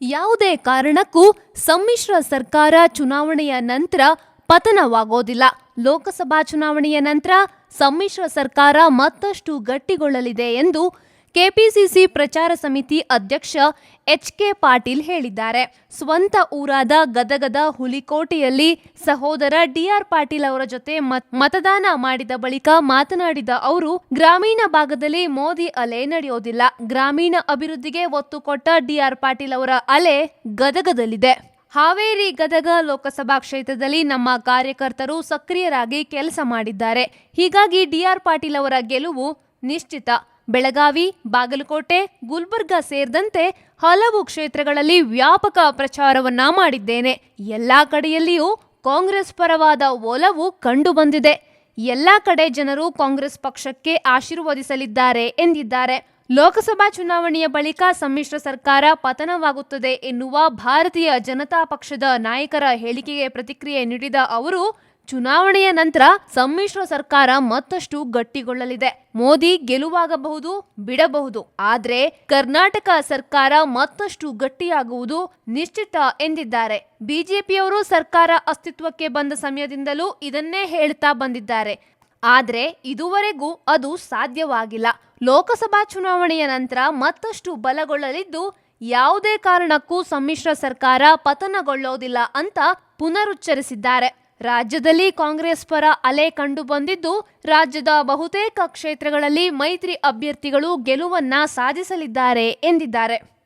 ಯಾವುದೇ ಕಾರಣಕ್ಕೂ ಸಮ್ಮಿಶ್ರ ಸರ್ಕಾರ ಚುನಾವಣೆಯ ನಂತರ ಪತನವಾಗೋದಿಲ್ಲ. ಲೋಕಸಭಾ ಚುನಾವಣೆಯ ನಂತರ ಸಮ್ಮಿಶ್ರ ಸರ್ಕಾರ ಮತ್ತಷ್ಟು ಗಟ್ಟಿಗೊಳ್ಳಲಿದೆ ಎಂದು ಕೆಪಿಸಿಸಿ ಪ್ರಚಾರ ಸಮಿತಿ ಅಧ್ಯಕ್ಷ ಎಚ್ ಕೆ ಪಾಟೀಲ್ ಹೇಳಿದ್ದಾರೆ. ಸ್ವಂತ ಊರಾದ ಗದಗದ ಹುಲಿಕೋಟೆಯಲ್ಲಿ ಸಹೋದರ ಡಿಆರ್ ಪಾಟೀಲ್ ಅವರ ಜೊತೆ ಮತ್- ಮತದಾನ ಮಾಡಿದ ಬಳಿಕ ಮಾತನಾಡಿದ ಅವರು, ಗ್ರಾಮೀಣ ಭಾಗದಲ್ಲಿ ಮೋದಿ ಅಲೆ ನಡೆಯೋದಿಲ್ಲ. ಗ್ರಾಮೀಣ ಅಭಿವೃದ್ಧಿಗೆ ಒತ್ತು ಕೊಟ್ಟ ಡಿಆರ್ ಪಾಟೀಲ್ ಅವರ ಅಲೆ ಗದಗದಲ್ಲಿದೆ. ಹಾವೇರಿ ಗದಗ ಲೋಕಸಭಾ ಕ್ಷೇತ್ರದಲ್ಲಿ ನಮ್ಮ ಕಾರ್ಯಕರ್ತರು ಸಕ್ರಿಯರಾಗಿ ಕೆಲಸ ಮಾಡಿದ್ದಾರೆ. ಹೀಗಾಗಿ ಡಿಆರ್ ಪಾಟೀಲ್ ಅವರ ಗೆಲುವು ನಿಶ್ಚಿತ. ಬೆಳಗಾವಿ, ಬಾಗಲಕೋಟೆ, ಗುಲ್ಬರ್ಗ ಸೇರಿದಂತೆ ಹಲವು ಕ್ಷೇತ್ರಗಳಲ್ಲಿ ವ್ಯಾಪಕ ಪ್ರಚಾರವನ್ನ ಮಾಡಿದ್ದೇನೆ. ಎಲ್ಲ ಕಡೆಯಲ್ಲಿಯೂ ಕಾಂಗ್ರೆಸ್ ಪರವಾದ ಒಲವು ಕಂಡುಬಂದಿದೆ. ಎಲ್ಲ ಕಡೆ ಜನರು ಕಾಂಗ್ರೆಸ್ ಪಕ್ಷಕ್ಕೆ ಆಶೀರ್ವದಿಸಲಿದ್ದಾರೆ ಎಂದಿದ್ದಾರೆ. ಲೋಕಸಭಾ ಚುನಾವಣೆಯ ಬಳಿಕ ಸಮ್ಮಿಶ್ರ ಸರ್ಕಾರ ಪತನವಾಗುತ್ತದೆ ಎನ್ನುವ ಭಾರತೀಯ ಜನತಾ ಪಕ್ಷದ ನಾಯಕರ ಹೇಳಿಕೆಗೆ ಪ್ರತಿಕ್ರಿಯೆ ನೀಡಿದ ಅವರು ಚುನಾವಣೆಯ ನಂತರ ಸಮ್ಮಿಶ್ರ ಸರ್ಕಾರ ಮತ್ತಷ್ಟು ಗಟ್ಟಿಗೊಳ್ಳಲಿದೆ. ಮೋದಿ ಗೆಲುವಾಗಬಹುದು, ಬಿಡಬಹುದು. ಆದ್ರೆ ಕರ್ನಾಟಕ ಸರ್ಕಾರ ಮತ್ತಷ್ಟು ಗಟ್ಟಿಯಾಗುವುದು ನಿಶ್ಚಿತ ಎಂದಿದ್ದಾರೆ. ಬಿಜೆಪಿಯವರು ಸರ್ಕಾರ ಅಸ್ತಿತ್ವಕ್ಕೆ ಬಂದ ಸಮಯದಿಂದಲೂ ಇದನ್ನೇ ಹೇಳ್ತಾ ಬಂದಿದ್ದಾರೆ. ಆದರೆ ಇದುವರೆಗೂ ಅದು ಸಾಧ್ಯವಾಗಿಲ್ಲ. ಲೋಕಸಭಾ ಚುನಾವಣೆಯ ನಂತರ ಮತ್ತಷ್ಟು ಬಲಗೊಳ್ಳಲಿದ್ದು ಯಾವುದೇ ಕಾರಣಕ್ಕೂ ಸಮ್ಮಿಶ್ರ ಸರ್ಕಾರ ಪತನಗೊಳ್ಳೋದಿಲ್ಲ ಅಂತ ಪುನರುಚ್ಚರಿಸಿದ್ದಾರೆ. ರಾಜ್ಯದಲ್ಲಿ ಕಾಂಗ್ರೆಸ್ ಪರ ಅಲೆ ಕಂಡು ಬಂದಿದ್ದು ರಾಜ್ಯದ ಬಹುತೇಕ ಕ್ಷೇತ್ರಗಳಲ್ಲಿ ಮೈತ್ರಿ ಅಭ್ಯರ್ಥಿಗಳು ಗೆಲುವನ್ನ ಸಾಧಿಸಲಿದ್ದಾರೆ ಎಂದಿದ್ದಾರೆ.